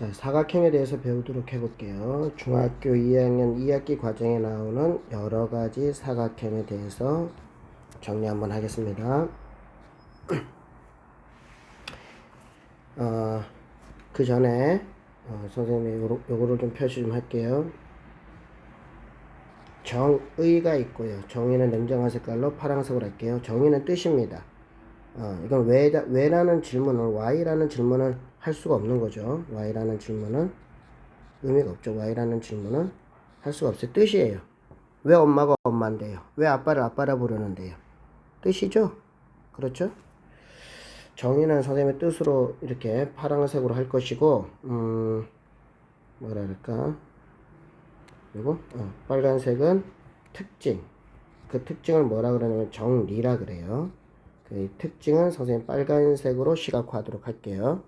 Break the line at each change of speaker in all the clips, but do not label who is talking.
자, 사각형에 대해서 배우도록 해볼게요. 중학교 2학년 2학기 과정에 나오는 여러 가지 사각형에 대해서 정리 한번 하겠습니다. 어, 그 전에 어, 선생님이 요거, 요거를 좀 표시 좀 할게요. 정의가 있고요. 정의는 냉정한 색깔로 파란색으로 할게요. 정의는 뜻입니다. 어, 이건 왜, 왜라는 질문을, why라는 질문을 할 수가 없는 거죠. why라는 질문은 의미가 없죠. why라는 질문은 할 수가 없어요. 뜻이에요. 왜 엄마가 엄마인데요? 왜 아빠를 아빠라 부르는데요? 뜻이죠? 그렇죠? 정의는 선생님의 뜻으로 이렇게 파란색으로 할 것이고, 음, 그럴까? 그리고, 어, 빨간색은 특징. 그 특징을 뭐라 그러냐면 정리라 그래요. 그 특징은 선생님 빨간색으로 시각화하도록 할게요.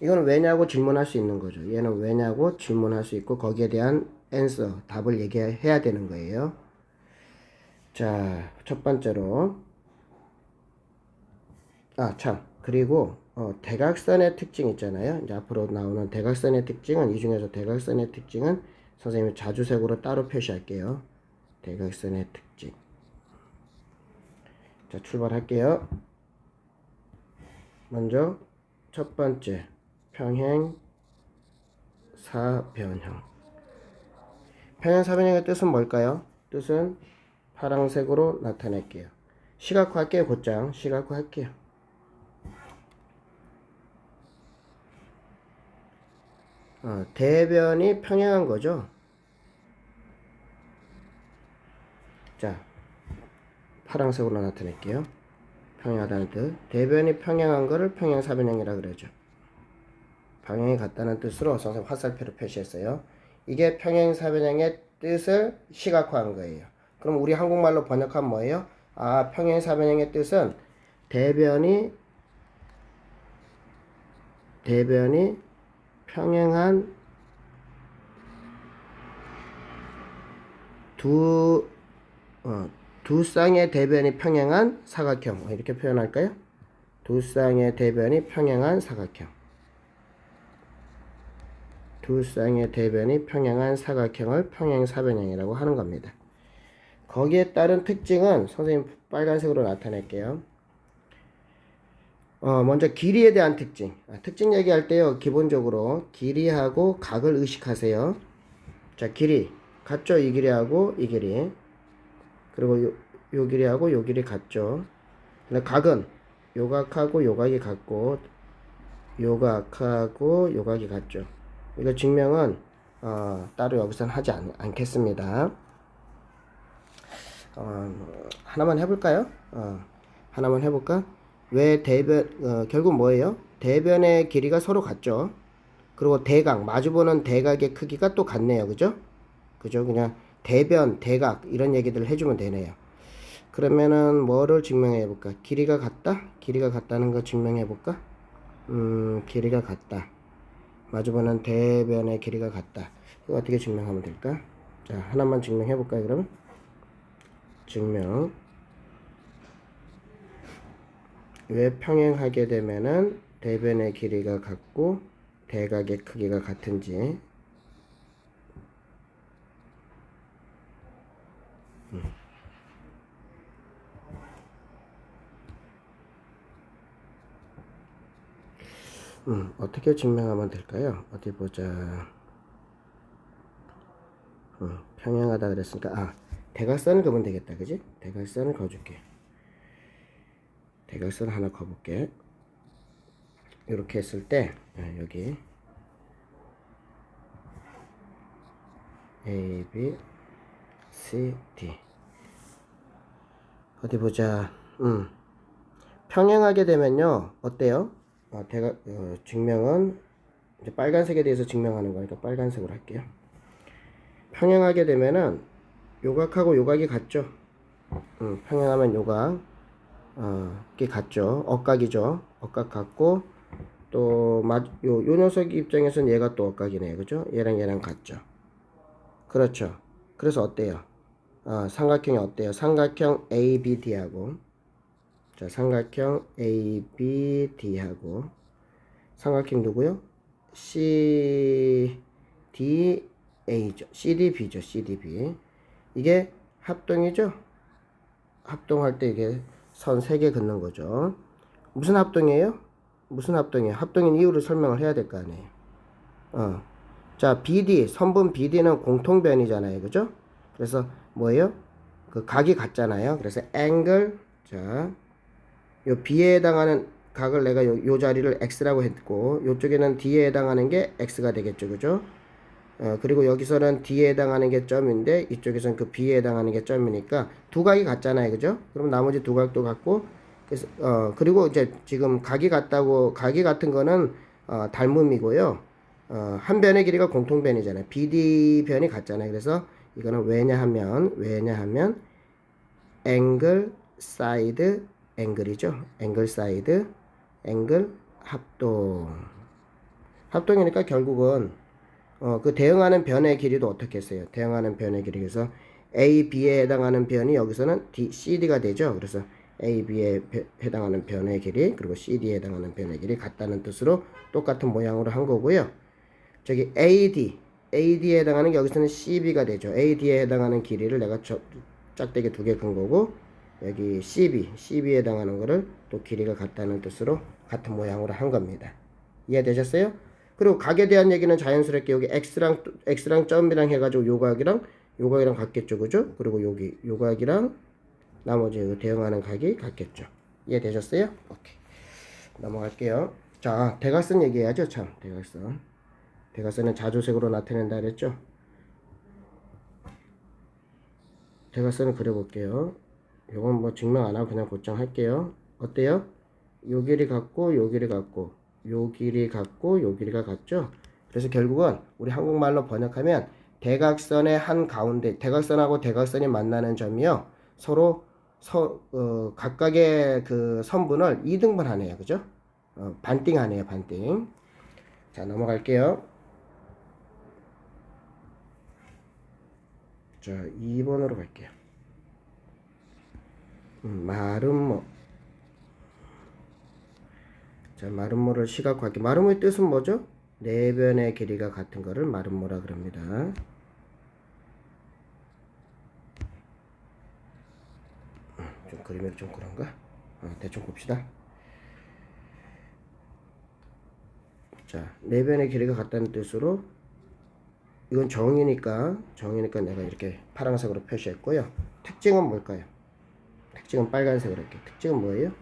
이건 왜냐고 질문할 수 있는 거죠. 얘는 왜냐고 질문할 수 있고 거기에 대한 answer, 답을 얘기해야 되는 거예요. 자, 첫 번째로 아, 참. 그리고 어, 대각선의 특징 있잖아요. 이제 앞으로 나오는 대각선의 특징은 이 중에서 대각선의 특징은 선생님이 자주색으로 따로 표시할게요. 대각선의 특징. 자, 출발할게요. 먼저 첫 번째 평행 사변형. 평행 사변형의 뜻은 뭘까요? 뜻은 파란색으로 나타낼게요. 시각화 할게요, 곧장. 시각화 할게요. 어, 대변이 평행한 거죠. 자, 파란색으로 나타낼게요. 평행하다는 뜻. 대변이 평행한 거를 평행사변형이라 그러죠. 방향이 같다는 뜻으로 선생님 화살표로 표시했어요. 이게 평행사변형의 뜻을 시각화한 거예요. 그럼 우리 한국말로 번역하면 뭐예요? 아, 평행사변형의 뜻은 대변이 대변이 평행한 두 어, 두 쌍의 대변이 평행한 사각형 이렇게 표현할까요? 두 쌍의 대변이 평행한 사각형 두 쌍의 대변이 평행한 사각형을 평행사변형이라고 하는 겁니다. 거기에 따른 특징은 선생님 빨간색으로 나타낼게요. 어, 먼저 길이에 대한 특징. 아, 특징 얘기할 때요, 기본적으로 길이하고 각을 의식하세요. 자, 길이. 같죠? 이 길이하고 이 길이. 그리고 요, 요 길이하고 요 길이 같죠. 근데 각은 요각하고 요각이 같고 요각하고 요각이 같죠. 이거 증명은 어, 따로 여기서는 하지 않, 않겠습니다. 어, 하나만 해볼까요? 어, 하나만 해볼까? 왜 대변 어, 결국 뭐예요? 대변의 길이가 서로 같죠. 그리고 대각 마주보는 대각의 크기가 또 같네요. 그죠? 그죠? 그냥 대변, 대각 이런 얘기들을 해주면 되네요. 그러면은 뭐를 증명해 볼까? 길이가 같다? 길이가 같다는 거 증명해 볼까? 음, 길이가 같다. 마주보는 대변의 길이가 같다. 이거 어떻게 증명하면 될까? 자, 하나만 증명해 볼까요, 그러면? 증명. 왜 평행하게 되면은 대변의 길이가 같고 대각의 크기가 같은지 음, 어떻게 증명하면 될까요? 어디 보자. 음, 평행하다 그랬으니까 아 대각선을 그으면 되겠다, 그지? 대각선을 그어줄게. 대각선 하나 그어볼게. 이렇게 했을 때 아, 여기 A, B, C, D 어디 보자. 음. 평행하게 되면요 어때요? 어, 대각 어, 증명은 이제 빨간색에 대해서 증명하는 거니까 빨간색으로 할게요. 평행하게 되면은 요각하고 요각이 같죠. 음, 평행하면 요각 어, 이게 같죠. 억각이죠. 억각 같고 또 요, 요 녀석 입장에서는 얘가 또 억각이네요. 그죠? 얘랑 얘랑 같죠. 그렇죠. 그래서 어때요? 아, 삼각형이 어때요? 삼각형 ABD하고 자, 삼각형 ABD하고 삼각형 누구요? CDA죠. CDB죠. CDB. 이게 합동이죠. 합동할 때 이게 선 3개 긋는 거죠. 무슨 합동이에요? 무슨 합동이에요? 합동인 이유를 설명을 해야 될 거 아니에요. 어. 자, BD, 선분 BD는 공통변이잖아요. 그죠? 그래서 뭐예요? 그 각이 같잖아요. 그래서 angle, 자, 요 B에 해당하는 각을 내가 요, 요 자리를 X라고 했고, 요쪽에는 D에 해당하는 게 X가 되겠죠. 그죠? 어, 그리고 여기서는 D에 해당하는 게 점인데, 이쪽에서는 그 B에 해당하는 게 점이니까, 두 각이 같잖아요. 그죠? 그럼 나머지 두 각도 같고, 그래서, 어, 그리고 이제 지금 각이 같다고, 각이 같은 거는, 어, 닮음이고요. 어, 한 변의 길이가 공통 변이잖아요. BD 변이 같잖아요. 그래서 이거는 왜냐 하면, 왜냐 하면, 앵글, 사이드, 앵글이죠. 앵글, 사이드, 앵글, 합동. 합동이니까 결국은, 어, 그 대응하는 변의 길이도 어떻게 했어요? 대응하는 변의 길이. 그래서 A, B에 해당하는 변이 여기서는 D, CD가 되죠. 그래서 A, B에 배- 해당하는 변의 길이, 그리고 CD에 해당하는 변의 길이 같다는 뜻으로 똑같은 모양으로 한 거고요. 저기 AD, AD에 해당하는 게 여기서는 CB가 되죠. AD에 해당하는 길이를 내가 저, 짝대기 두개큰 거고, 여기 CB, CB에 해당하는 거를 또 길이가 같다는 뜻으로 같은 모양으로 한 겁니다. 이해되셨어요? 그리고 각에 대한 얘기는 자연스럽게 여기 X랑, X랑 점이랑 해가지고 요각이랑 요각이랑 같겠죠. 그죠? 그리고 여기 요각이랑 나머지 그 대응하는 각이 같겠죠. 이해되셨어요? 오케이. 넘어갈게요. 자, 대각선 얘기해야죠. 참, 대각선. 대각선은 자주색으로 나타낸다 그랬죠? 대각선을 그려볼게요. 요건 뭐 증명 안 하고 그냥 고정할게요. 어때요? 요 길이 같고 요 길이 같고 요 길이 같고 요 길이가 같죠? 그래서 결국은 우리 한국말로 번역하면 대각선의 한 가운데 대각선하고 대각선이 만나는 점이요. 서로 서, 어, 각각의 그 선분을 2등분 하네요. 그죠? 어, 반띵 하네요. 반띵. 자, 넘어갈게요. 자, 2번으로 갈게요. 음, 마름모. 자, 마름모를 시각화할게요. 마름모의 뜻은 뭐죠? 네 변의 길이가 같은 거를 마름모라 그럽니다. 음, 좀 그림이 좀 그런가? 어, 대충 봅시다. 자, 네 변의 길이가 같다는 뜻으로 이건 정이니까 정이니까 내가 이렇게 파란색으로 표시했고요. 특징은 뭘까요? 특징은 빨간색으로 할게요. 특징은 뭐예요?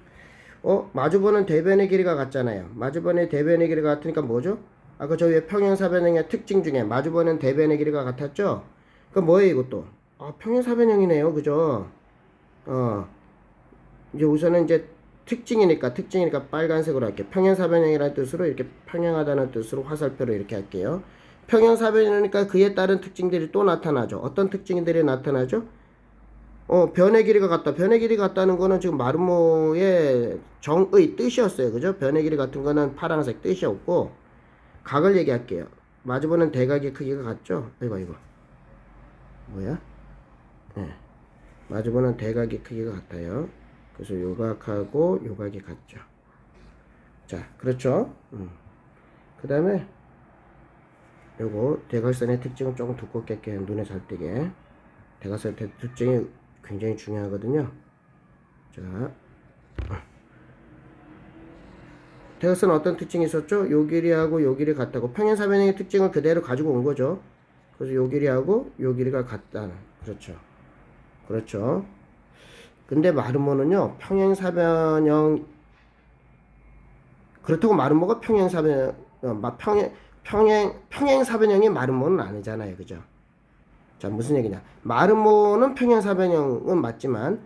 어 마주보는 대변의 길이가 같잖아요. 마주보는 대변의 길이가 같으니까 뭐죠? 아까 저 위에 평행사변형의 특징 중에 마주보는 대변의 길이가 같았죠? 그 뭐예요 이것도? 아 평행사변형이네요. 그죠? 어 이제 우선은 이제 특징이니까 특징이니까 빨간색으로 할게요. 평행사변형이라는 뜻으로 이렇게 평행하다는 뜻으로 화살표로 이렇게 할게요. 평행사변이니까 그에 따른 특징들이 또 나타나죠. 어떤 특징들이 나타나죠? 어, 변의 길이가 같다. 변의 길이 같다는 거는 지금 마르모의 정의 뜻이었어요. 그죠? 변의 길이 같은 거는 파란색 뜻이었고, 각을 얘기할게요. 마주보는 대각의 크기가 같죠? 이거, 이거. 뭐야? 네. 마주보는 대각의 크기가 같아요. 그래서 요각하고 요각이 같죠. 자, 그렇죠? 음. 그 다음에, 요거 대각선의 특징은 조금 두껍게. 눈에 잘 띄게. 대각선의 대- 특징이 굉장히 중요하거든요. 자, 대각선은 어떤 특징이 있었죠? 요 길이하고 요 길이 같다고 평행사변형의 특징을 그대로 가지고 온 거죠. 그래서 요 길이하고 요 길이가 같다. 그렇죠. 그렇죠. 근데 마르모는요 평행사변형 그렇다고 마르모가 평행사변 어, 마- 평행 평행 평행사변형이 마르모는 아니잖아요, 그죠? 자 무슨 얘기냐? 마르모는 평행사변형은 맞지만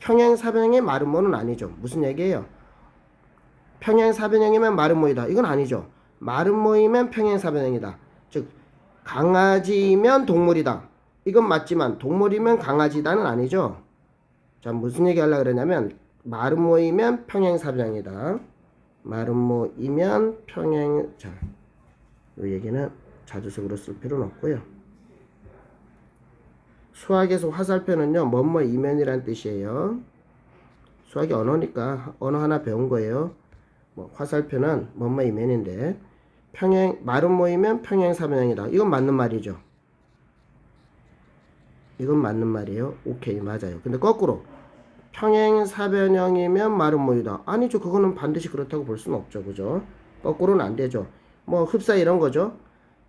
평행사변형의 마르모는 아니죠. 무슨 얘기예요? 평행사변형이면 마르모이다. 이건 아니죠. 마르모이면 평행사변형이다. 즉 강아지면 동물이다. 이건 맞지만 동물이면 강아지다는 아니죠. 자 무슨 얘기 하려고 그러냐면 마르모이면 평행사변형이다. 마르모이면 평행 자, 이 얘기는 자주식으로 쓸 필요는 없고요. 수학에서 화살표는요, 뭐뭐 이면이란 뜻이에요. 수학이 언어니까 언어 하나 배운 거예요. 뭐 화살표는 뭐뭐 이면인데 평행 마름 모이면 평행 사변형이다. 이건 맞는 말이죠. 이건 맞는 말이에요. 오케이 맞아요. 근데 거꾸로 평행 사변형이면 마름 모이다. 아니죠. 그거는 반드시 그렇다고 볼 수는 없죠. 그죠? 거꾸로는 안 되죠. 뭐 흡사 이런 거죠.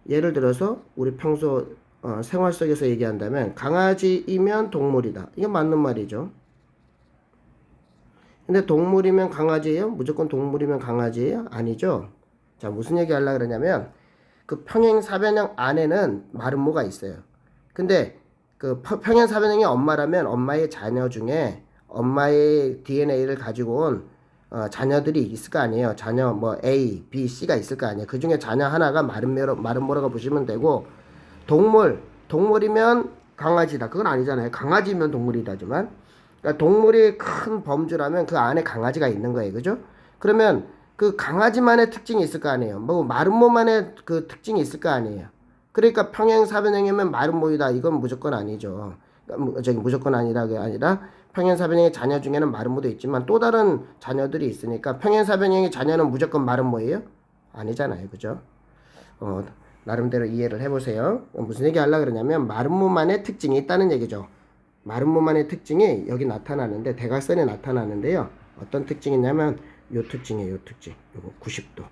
예를 들어서 우리 평소 어, 생활 속에서 얘기한다면 강아지이면 동물이다. 이건 맞는 말이죠. 근데 동물이면 강아지예요? 무조건 동물이면 강아지예요? 아니죠. 자, 무슨 얘기 하려고 그러냐면 그 평행 사변형 안에는 마름모가 있어요. 근데 그 펴- 평행 사변형이 엄마라면 엄마의 자녀 중에 엄마의 DNA를 가지고 온 어, 자녀들이 있을 거 아니에요. 자녀 뭐 A, B, C가 있을 거 아니에요. 그 중에 자녀 하나가 마름모라고 보시면 되고 동물 동물이면 강아지다. 그건 아니잖아요. 강아지면 동물이다지만 그러니까 동물이 큰 범주라면 그 안에 강아지가 있는 거예요. 그죠? 그러면 그 강아지만의 특징이 있을 거 아니에요. 뭐 마름모만의 그 특징이 있을 거 아니에요. 그러니까 평행 사변형이면 마름모이다. 이건 무조건 아니죠. 그러니까 무- 저기 무조건 아니라가 아니라 평행 사변형의 자녀 중에는 마름모도 있지만 또 다른 자녀들이 있으니까 평행 사변형의 자녀는 무조건 마름모예요? 아니잖아요. 그죠? 어, 나름대로 이해를 해보세요. 무슨 얘기 하려고 그러냐면 마름모만의 특징이 있다는 얘기죠. 마름모만의 특징이 여기 나타나는데 대각선에 나타나는데요. 어떤 특징이냐면 요 특징이에요. 요 특징. 요거 90도.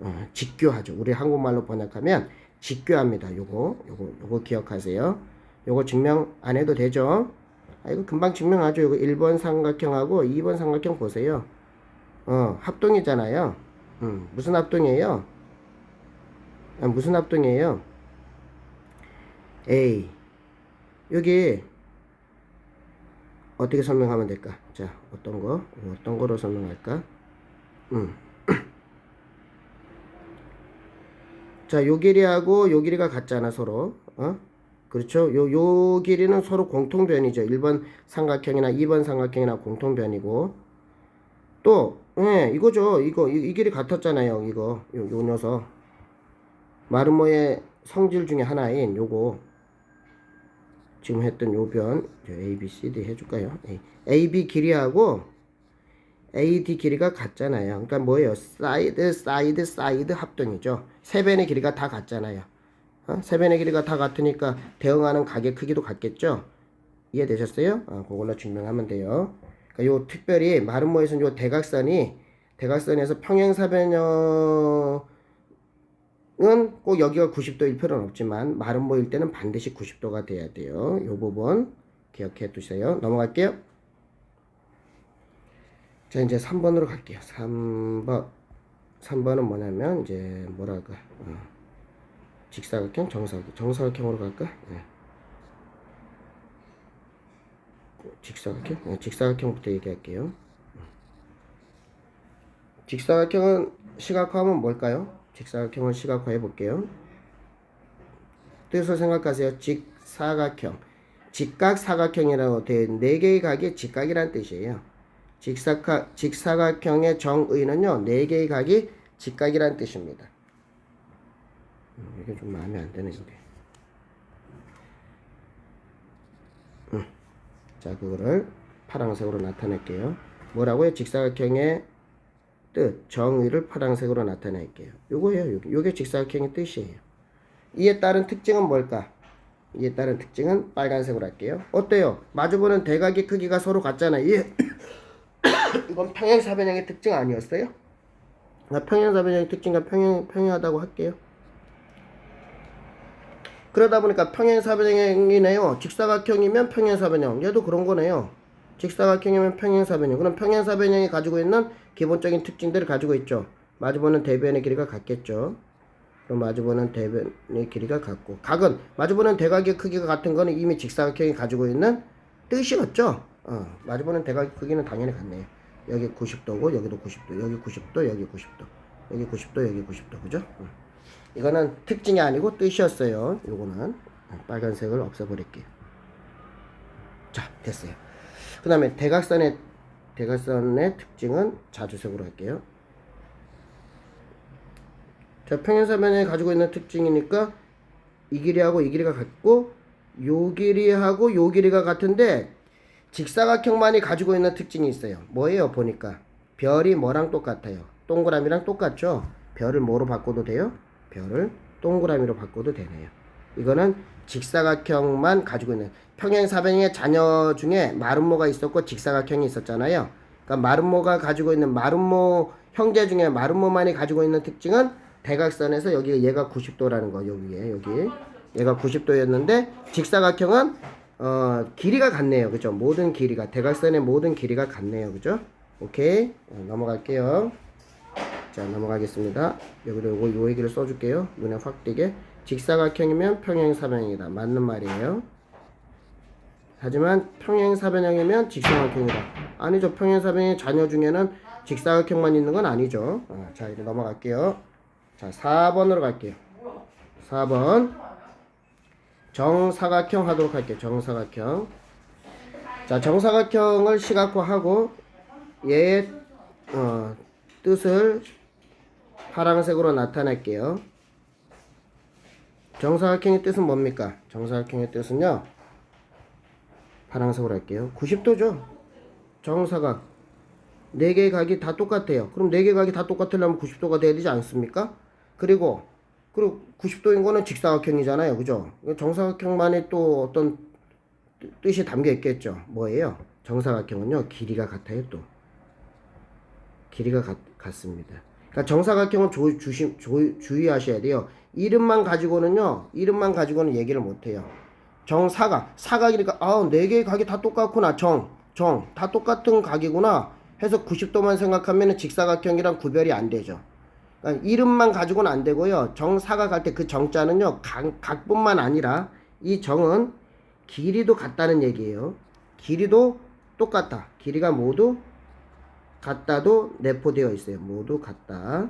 어, 직교하죠. 우리 한국말로 번역하면 직교합니다. 요거 요거 요거 기억하세요. 요거 증명 안 해도 되죠? 아 이거 금방 증명하죠. 요거 1번 삼각형하고 2번 삼각형 보세요. 어, 합동이잖아요. 음, 무슨 합동이에요? 아, 무슨 합동이에요? A 여기 어떻게 설명하면 될까? 자, 어떤 거? 어떤 거로 설명할까? 음. 자, 요 길이하고 요 길이가 같잖아, 서로. 어? 그렇죠? 요, 요 길이는 서로 공통변이죠. 1번 삼각형이나 2번 삼각형이나 공통변이고. 또, 예, 이거죠. 이거, 이, 이 길이 같았잖아요. 이거. 요, 요 녀석. 마르모의 성질 중에 하나인 요거. 지금 했던 요 변, 저 A, B, C, D 해줄까요? A, A, B 길이하고 A, D 길이가 같잖아요. 그러니까 뭐예요? 사이드, 사이드, 사이드 합동이죠. 세 변의 길이가 다 같잖아요. 어? 세 변의 길이가 다 같으니까 대응하는 가게 크기도 같겠죠? 이해되셨어요? 어, 그걸로 증명하면 돼요. 그러니까 요 특별히 마름모에서는 요 대각선이 대각선에서 평행사변형 은 꼭 여기가 90도일 필요는 없지만 마름 모일 때는 반드시 90도가 돼야 돼요. 이 부분 기억해 두세요. 넘어갈게요. 자 이제 3번으로 갈게요. 3번 3번은 뭐냐면 이제 뭐랄까 어, 직사각형 정사각 정사각형으로 갈까? 네. 직사각형 네, 직사각형부터 얘기할게요. 직사각형은 시각화하면 뭘까요? 직사각형을 시각화해 볼게요. 뜻을 생각하세요. 직사각형. 직각 사각형이라고 되어 네 개의 각이 직각이란 뜻이에요. 직사각 직사각형의 정의는요. 네 개의 각이 직각이란 뜻입니다. 음, 이게 좀 마음에 안 이게. 음. 자 그거를 파란색으로 나타낼게요. 뭐라고요? 직사각형의 뜻, 정의를 파란색으로 나타낼게요. 요거예요. 요게, 요게 직사각형의 뜻이에요. 이에 따른 특징은 뭘까? 이에 따른 특징은 빨간색으로 할게요. 어때요? 마주보는 대각의 크기가 서로 같잖아요. 예. 이건 평행사변형의 특징 아니었어요? 나 평행사변형의 특징과 평행, 평행하다고 할게요. 그러다 보니까 평행사변형이네요. 직사각형이면 평행사변형. 얘도 그런 거네요. 직사각형이면 평행사변형. 그럼 평행사변형이 가지고 있는 기본적인 특징들을 가지고 있죠. 마주보는 대변의 길이가 같겠죠. 그럼 마주보는 대변의 길이가 같고 각은 마주보는 대각의 크기가 같은 거는 이미 직사각형이 가지고 있는 뜻이었죠. 어, 마주보는 대각의 크기는 당연히 같네요. 여기 90도고 여기도 90도, 여기 90도, 여기 90도, 여기 90도, 여기 90도, 그죠? 어. 이거는 특징이 아니고 뜻이었어요. 요거는 빨간색을 없애버릴게요. 자, 됐어요. 그 다음에 대각선의 대각선의 특징은 자주색으로 할게요. 자, 평행사변이 가지고 있는 특징이니까 이 길이하고 이 길이가 같고 요 길이하고 요 길이가 같은데 직사각형만이 가지고 있는 특징이 있어요. 뭐예요? 보니까 별이 뭐랑 똑같아요? 동그라미랑 똑같죠? 별을 뭐로 바꿔도 돼요? 별을 동그라미로 바꿔도 되네요. 이거는 직사각형만 가지고 있는 평행 사변형의 자녀 중에 마름모가 있었고 직사각형이 있었잖아요. 그러니까 마름모가 가지고 있는 마름모 형제 중에 마름모만이 가지고 있는 특징은 대각선에서 여기 얘가 90도라는 거 여기에 여기 얘가 90도였는데 직사각형은 어 길이가 같네요. 그죠? 모든 길이가 대각선의 모든 길이가 같네요. 그죠? 오케이 어, 넘어갈게요. 자 넘어가겠습니다. 여기도 요거 요 얘기를 써줄게요. 눈에 확 띄게 직사각형이면 평행사변형이다. 맞는 말이에요. 하지만 평행사변형이면 직사각형이다. 아니죠. 평행사변형의 자녀 중에는 직사각형만 있는 건 아니죠. 어, 자 이제 넘어갈게요. 자 4번으로 갈게요. 4번 정사각형 하도록 할게요. 정사각형. 자 정사각형을 시각화하고 얘의 어, 뜻을 파란색으로 나타낼게요. 정사각형의 뜻은 뭡니까? 정사각형의 뜻은요. 파란색으로 할게요. 90도죠. 정사각. 네 개의 각이 다 똑같아요. 그럼 네 개의 각이 다 똑같으려면 90도가 돼야 되지 않습니까? 그리고 그리고 90도인 거는 직사각형이잖아요. 그죠? 정사각형만의 또 어떤 뜻- 뜻이 담겨 있겠죠. 뭐예요? 정사각형은요. 길이가 같아요, 또. 길이가 같, 같습니다. 그러니까 정사각형은 조, 주심, 조, 주의하셔야 돼요. 이름만 가지고는요, 이름만 가지고는 얘기를 못 해요. 정사각, 사각이니까, 아, 네 개의 각이 다 똑같구나. 정, 정, 다 똑같은 각이구나. 해서 90도만 생각하면 직사각형이랑 구별이 안 되죠. 그러니까 이름만 가지고는 안 되고요. 정사각 할 때 그 정자는요, 각, 각뿐만 아니라 이 정은 길이도 같다는 얘기예요. 길이도 똑같다. 길이가 모두 같다도 내포되어 있어요. 모두 같다.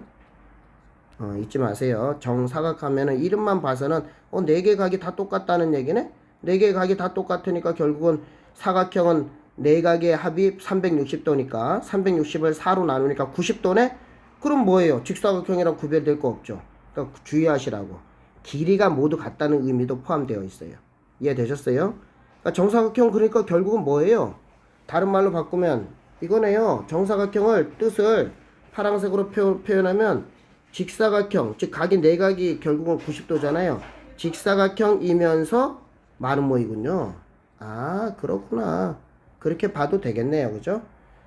어, 잊지 마세요. 정사각 하면은 이름만 봐서는 어, 네 개 각이 다 똑같다는 얘기네? 네 개 각이 다 똑같으니까 결국은 사각형은 네 각의 합이 360도니까 360을 4로 나누니까 90도네? 그럼 뭐예요? 직사각형이랑 구별될 거 없죠. 그러니까 주의하시라고. 길이가 모두 같다는 의미도 포함되어 있어요. 이해되셨어요? 그러니까 정사각형 그러니까 결국은 뭐예요? 다른 말로 바꾸면 이거네요. 정사각형을 뜻을 파란색으로 표, 표현하면 직사각형, 즉 각이 네 각이 결국은 90도잖아요. 직사각형이면서 마름모이군요. 아 그렇구나. 그렇게 봐도 되겠네요. 그죠?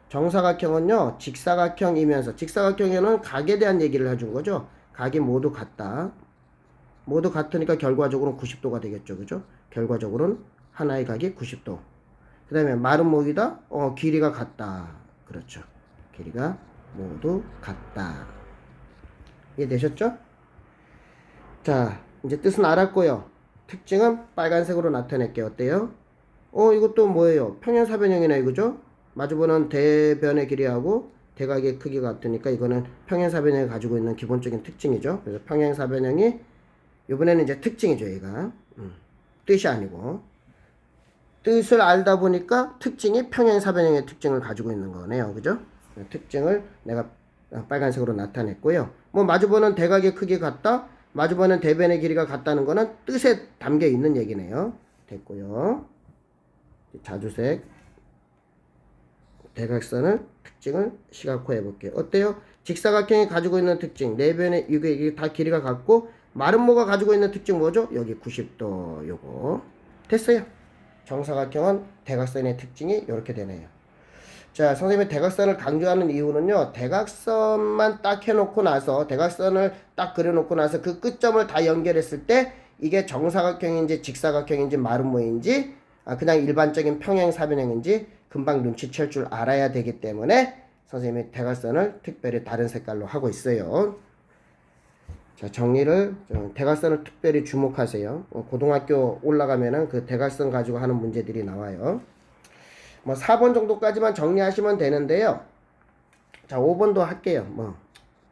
정사각형은요 직사각형이면서 직사각형에는 각에 대한 얘기를 해준 거죠. 각이 모두 같다. 모두 같으니까 결과적으로는 90도가 되겠죠. 그죠? 결과적으로는 하나의 각이 90도. 그 다음에 마른 목이다? 어, 길이가 같다. 그렇죠. 길이가 모두 같다. 이해되셨죠? 자, 이제 뜻은 알았고요. 특징은 빨간색으로 나타낼게요. 어때요? 어, 이것도 뭐예요? 평행사변형이네, 이거죠? 마주보는 대변의 길이하고 대각의 크기가 같으니까 이거는 평행사변형이 가지고 있는 기본적인 특징이죠. 그래서 평행사변형이 이번에는 이제 특징이죠, 얘가. 음, 뜻이 아니고. 뜻을 알다 보니까 특징이 평행사변형의 특징을 가지고 있는 거네요. 그죠? 특징을 내가 빨간색으로 나타냈고요. 뭐 마주보는 대각의 크기 같다. 마주보는 대변의 길이가 같다는 거는 뜻에 담겨 있는 얘기네요. 됐고요. 자주색 대각선을 특징을 시각화해 볼게요. 어때요? 직사각형이 가지고 있는 특징 네 변의 이게, 이게 다 길이가 같고 마름모가 가지고 있는 특징 뭐죠? 여기 90도 요거 됐어요. 정사각형은 대각선의 특징이 이렇게 되네요. 자, 선생님이 대각선을 강조하는 이유는요, 대각선만 딱 해놓고 나서, 대각선을 딱 그려놓고 나서 그 끝점을 다 연결했을 때, 이게 정사각형인지 직사각형인지 마름모인지, 아, 그냥 일반적인 평행사변형인지 금방 눈치챌 줄 알아야 되기 때문에 선생님이 대각선을 특별히 다른 색깔로 하고 있어요. 자, 정리를, 좀 대각선을 특별히 주목하세요. 어, 고등학교 올라가면은 그 대각선 가지고 하는 문제들이 나와요. 뭐 4번 정도까지만 정리하시면 되는데요. 자, 5번도 할게요. 뭐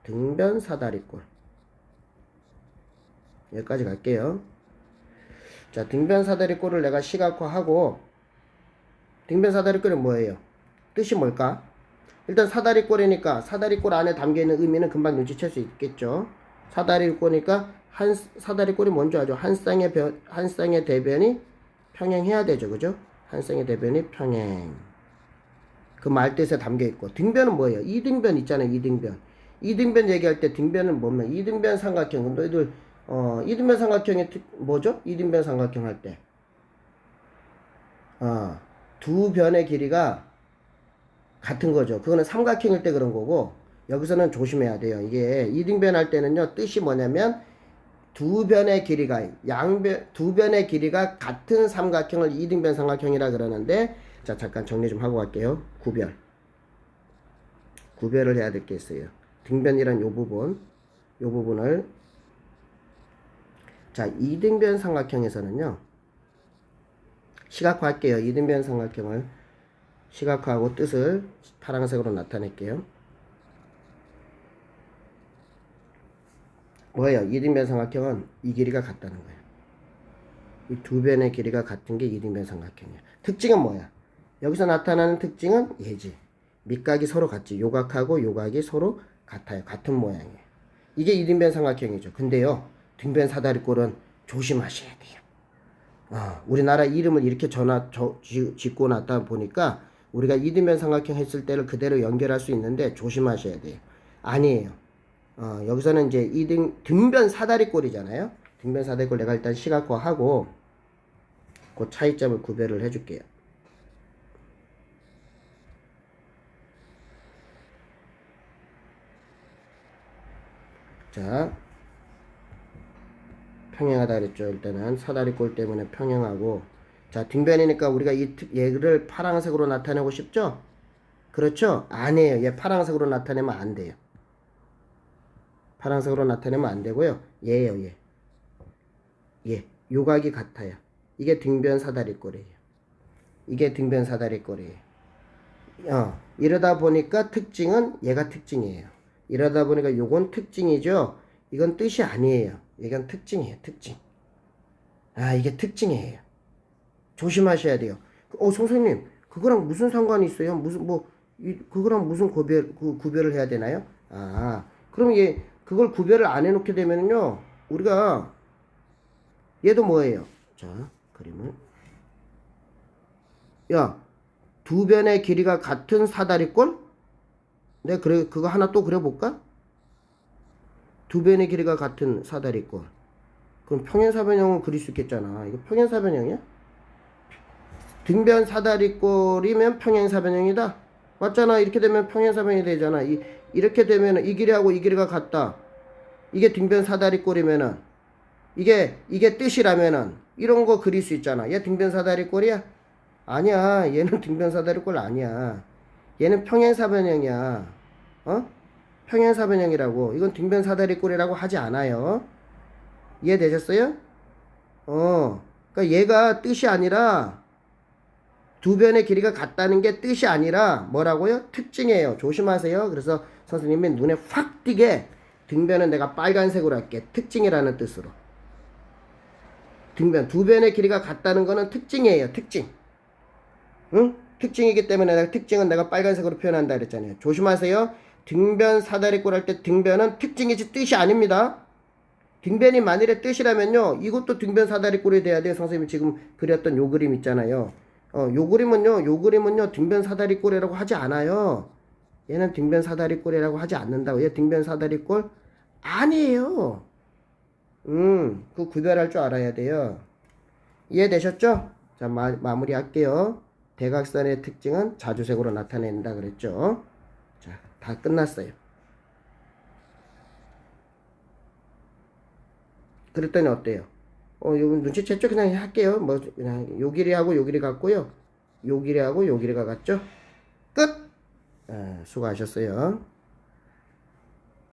등변 사다리꼴. 여기까지 갈게요. 자, 등변 사다리꼴을 내가 시각화하고 등변 사다리꼴이 뭐예요? 뜻이 뭘까? 일단 사다리꼴이니까 사다리꼴 안에 담겨 있는 의미는 금방 눈치챌 수 있겠죠. 사다리꼴이니까 한 사다리꼴이 뭔지 알죠? 한 쌍의 변, 한 쌍의 대변이 평행해야 되죠, 그죠? 한 쌍의 대변이 평행. 그 말뜻에 담겨 있고 등변은 뭐예요? 이등변 있잖아요, 이등변. 이등변 얘기할 때 등변은 뭐면 이등변 삼각형. 너희들 어 이등변 삼각형이 특- 뭐죠? 이등변 삼각형 할 때. 어, 두 변의 길이가 같은 거죠. 그거는 삼각형일 때 그런 거고 여기서는 조심해야 돼요. 이게 이등변 할 때는요. 뜻이 뭐냐면 두 변의 길이가 양변 두 변의 길이가 같은 삼각형을 이등변 삼각형이라 그러는데 자 잠깐 정리 좀 하고 갈게요. 구별 구별을 해야 될 게 있어요. 등변이란 요 부분 요 부분을 자 이등변 삼각형에서는요. 시각화할게요. 이등변 삼각형을 시각화하고 뜻을 파란색으로 나타낼게요. 뭐예요? 이등변 삼각형은 이 길이가 같다는 거예요. 이 두 변의 길이가 같은 게 이등변 삼각형이야. 특징은 뭐야? 여기서 나타나는 특징은 얘지. 밑각이 서로 같지. 요각하고 요각이 서로 같아요. 같은 모양이에요. 이게 이등변 삼각형이죠. 근데요, 등변 사다리꼴은 조심하셔야 돼요. 아, 우리나라 이름을 이렇게 전화 저, 지, 짓고 났다 보니까 우리가 이등변 삼각형 했을 때를 그대로 연결할 수 있는데 조심하셔야 돼요. 아니에요. 어, 여기서는 이제 이 등 등변 사다리꼴이잖아요. 등변 사다리꼴 내가 일단 시각화 하고 그 차이점을 구별을 해줄게요. 자, 평행하다 그랬죠. 일단은 사다리꼴 때문에 평행하고 자 등변이니까 우리가 이 특- 얘를 파란색으로 나타내고 싶죠? 그렇죠? 아니에요. 얘 파란색으로 나타내면 안 돼요. 파란색으로 나타내면 안 되고요. 얘예요, 얘. 얘. 요각이 같아요. 이게 등변 사다리꼴이에요. 이게 등변 사다리꼴이에요. 어, 이러다 보니까 특징은 얘가 특징이에요. 이러다 보니까 요건 특징이죠. 이건 뜻이 아니에요. 이건 특징이에요. 특징. 아, 이게 특징이에요. 조심하셔야 돼요. 어, 선생님, 그거랑 무슨 상관이 있어요? 무슨 뭐 이, 그거랑 무슨 구별 그 구별을 해야 되나요? 아, 그럼 얘 그걸 구별을 안 해놓게 되면은요, 우리가 얘도 뭐예요? 자, 그림을 야, 두 변의 길이가 같은 사다리꼴? 내가 그래 그거 하나 또 그려볼까? 두 변의 길이가 같은 사다리꼴. 그럼 평행사변형을 그릴 수 있겠잖아. 이거 평행사변형이야? 등변 사다리꼴이면 평행사변형이다. 맞잖아. 이렇게 되면 평행사변이 되잖아. 이, 이렇게 되면 이 길이하고 이 길이가 같다. 이게 등변 사다리꼴이면은 이게 이게 뜻이라면은 이런 거 그릴 수 있잖아. 얘 등변 사다리꼴이야? 아니야. 얘는 등변 사다리꼴 아니야. 얘는 평행 사변형이야. 어? 평행 사변형이라고. 이건 등변 사다리꼴이라고 하지 않아요. 이해되셨어요? 어. 그러니까 얘가 뜻이 아니라 두 변의 길이가 같다는 게 뜻이 아니라 뭐라고요? 특징이에요. 조심하세요. 그래서 선생님이 눈에 확 띄게 등변은 내가 빨간색으로 할게. 특징이라는 뜻으로. 등변 두 변의 길이가 같다는 거는 특징이에요. 특징. 응? 특징이기 때문에 내가 특징은 내가 빨간색으로 표현한다 그랬잖아요. 조심하세요. 등변 사다리꼴 할 때 등변은 특징이지 뜻이 아닙니다. 등변이 만일의 뜻이라면요. 이것도 등변 사다리꼴이 돼야 돼요. 선생님이 지금 그렸던 요 그림 있잖아요. 어, 요 그림은요. 요 그림은요. 등변 사다리꼴이라고 하지 않아요. 얘는 등변 사다리꼴이라고 하지 않는다고. 얘 등변 사다리꼴 아니에요. 음, 그 구별할 줄 알아야 돼요. 이해되셨죠? 자, 마, 마무리할게요. 대각선의 특징은 자주색으로 나타낸다 그랬죠? 자, 다 끝났어요. 그랬더니 어때요? 어, 요 눈치챘죠? 그냥 할게요. 뭐, 그냥 요 길이하고 요 길이 같고요. 요 길이하고 요 길이가 같죠? 끝! 아, 수고하셨어요.